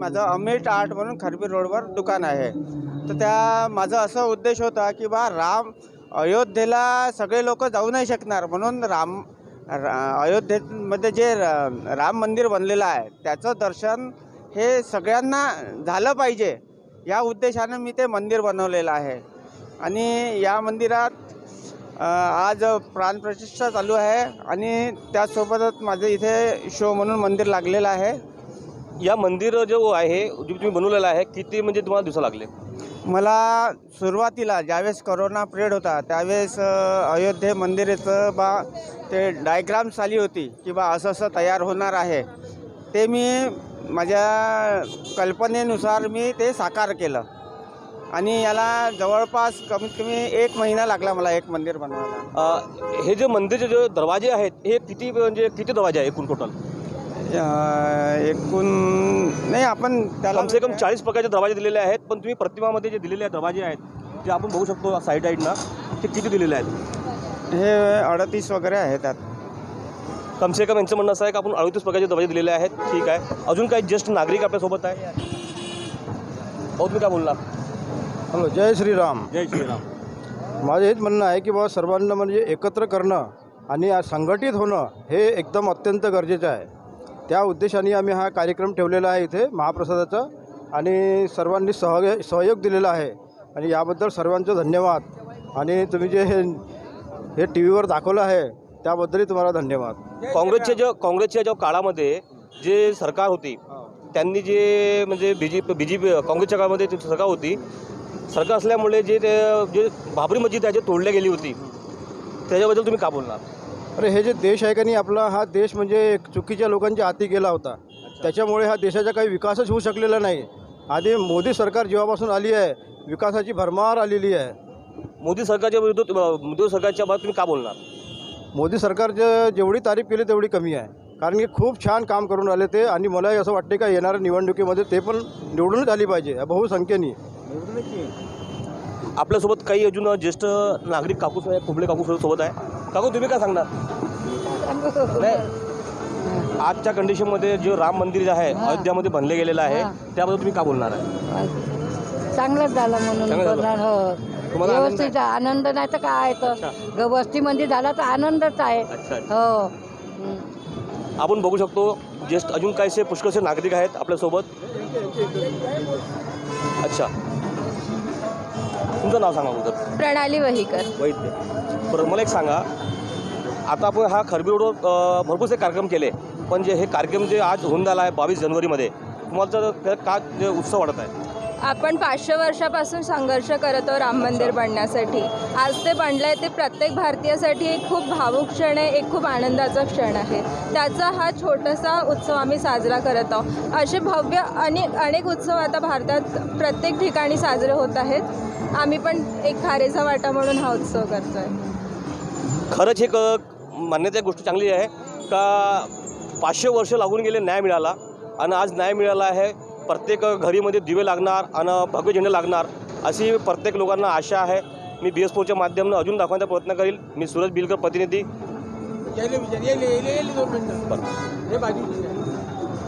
माझं अमिट आर्ट म्हणून खरबी रोडवर दुकान आहे. तर त्या माझा असा उद्देश होता की बा राम अयोध्येला सगळे लोक जाऊ नाही शकणार. म्हणून राम रा- अयोध्येमध्ये जे राम मंदिर बनलेलं आहे त्याचं दर्शन हे सगळ्यांना झालं पाहिजे. या उद्देशानं मी ते मंदिर बनवलेलं आहे. आणि या मंदिरात आज प्राणप्रतिष्ठा चालू आहे. आणि त्याचसोबतच माझं इथे शो म्हणून मंदिर लागलेलं आहे. या मंदिर जो आहे जे तुम्ही बनवलेलं आहे किती म्हणजे तुम्हाला दिवसा लागले? मला सुरुवातीला ज्यावेळेस करोना पिरियड होता त्यावेळेस अयोध्ये मंदिराचं बा ते डायग्राम्स आली होती की बा असं असं तयार होणार आहे. ते मी माझ्या कल्पनेनुसार मी ते साकार केलं. आणि याला जवळपास कमीत कमी एक महिना लागला मला एक मंदिर बनवायला. हे जे मंदिरचे जे दरवाजे आहेत हे किती म्हणजे किती दरवाजे आहे एकूण टोटल एकूण नाही आपण त्याला कमसे कम चाळीस प्रकारचे दरवाजे दिलेले आहेत पण तुम्ही प्रतिमामध्ये जे दिलेले दरवाजे आहेत जे आपण बघू शकतो साईड साईडना ते किती दिलेले आहेत? हे अडतीस वगैरे आहे त्यात. कमसे कम यांचं म्हणणं असं आहे की आपण अडतीस प्रकारचे दरवाजे दिलेले आहेत ठीक आहे. अजून काही ज्येष्ठ नागरिक आपल्यासोबत आहे? हो तुम्ही काय बोलला हॅलो जय श्रीराम. जय श्रीराम. माझं हेच म्हणणं आहे की बाबा सर्वांना म्हणजे एकत्र करणं आणि आ- संघटित होणं हे एकदम अत्यंत गरजेचं आहे. त्या उद्देशाने आम्ही हा कार्यक्रम ठेवलेला आहे इथे महाप्रसादाचा आणि सर्वांनी सहयोग सहयोग दिलेला आहे. आणि याबद्दल सर्वांचं धन्यवाद. आणि तुम्ही जे हे हे टी व्हीवर दाखवलं आहे त्याबद्दलही तुम्हाला धन्यवाद. काँग्रेसच्या ज्या काँग्रेसच्या ज्या काळामध्ये जे सरकार होती त्यांनी जे म्हणजे B J P B J P काँग्रेसच्या काळामध्ये जी सरकार होती सरकार असल्यामुळे जे ते जे बाबरी मस्जिद आहे जे तोडली गेली होती त्याच्याबद्दल तुम्ही का बोलणार अरे हे जे देश आहे का नाही आपला हा देश म्हणजे चुकीच्या लोकांच्या हाती गेला होता. त्याच्यामुळे हा देशाचा काही विकासच होऊ शकलेला नाही. आधी मोदी सरकार जेव्हापासून आली आहे विकासाची भरमार आलेली आहे. मोदी सरकारच्या विरुद्ध मोदी सरकारच्या बाबत तुम्ही का बोलणार? मोदी सरकारचं जेवढी तारीफ केली तेवढी कमी आहे. कारण की खूप छान काम करून राहिले ते आणि मलाही असं वाटते का येणाऱ्या निवडणुकीमध्ये ते पण निवडूनच आली पाहिजे बहुसंख्येने. आपल्यासोबत काही अजून ज्येष्ठ नागरिक काकू आहे कुंबळे काकू सोबत आहे काकू तुम्ही काय सांगणार? नाही. आजच्या कंडिशनमध्ये जे राम मंदिर जे आहे अयोध्यामध्ये बनले गेलेलं आहे त्याबद्दल तुम्ही का बोलणार आहे? चांगलंच झालं म्हणून. बोलणार हो. व्यवस्थित आनंद नाही तर काय तर? वस्तीमध्ये झाला तर आनंदच आहे. हं. आपण बघू शकतो ज्येष्ठ अजून काहीसे पुष्कळसे नागरिक आहेत आपल्यासोबत. अच्छा. तुमचं नाव सांगा अगोदर प्रणाली वहीकर. वैद्य बरं मला एक सांगा. आता आपण हा खरबी अ, भरपूरसे कार्यक्रम केले पण जे हे कार्यक्रम जे आज होऊन झाला आहे बावीस जानेवारीमध्ये तुम्हाला तर का जे उत्सव वाटत आहे? आपण पाचशे वर्षापासून संघर्ष करत आहोत राम मंदिर बनण्यासाठी. आज ते बनलं आहे ते प्रत्येक भारतीयासाठी एक खूप भावूक क्षण आहे एक खूप आनंदाचा क्षण आहे. त्याचा हा छोटासा उत्सव आम्ही साजरा करत आहोत. असे भव्य अनेक अनेक उत्सव आता भारतात प्रत्येक ठिकाणी साजरे होत आहेत. आम्ही पण एक खारेचा वाटा म्हणून हा उत्सव करतोय. खरंच एक मान्यता गोष्ट चांगली आहे. का पाचशे वर्ष लागून गेले न्याय मिळाला. आणि आज न्याय मिळाला आहे. प्रत्येक घरीमध्ये दिवे लागणार आणि भगवे झेंडे लागणार अशी प्रत्येक लोकांना आशा आहे. मी बी एस फोच्या माध्यमानं अजून दाखवण्याचा प्रयत्न करील. मी सूरज बिलकर प्रतिनिधी.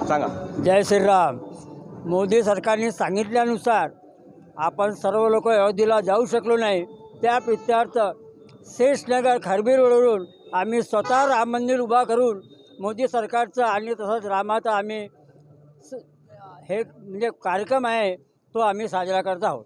सांगा. जय श्रीराम. मोदी सरकारने सांगितल्यानुसार आपण सर्व लोक अयोध्येला जाऊ शकलो नाही. त्या प्रित्यार्थ शेषनगर खरबी रोडवरून आम्ही स्वतः राम मंदिर उभा करून मोदी सरकारचं आणि तसंच रामाचं आम्ही स- हे म्हणजे कार्यक्रम आहे तो आम्ही साजरा करत आहोत.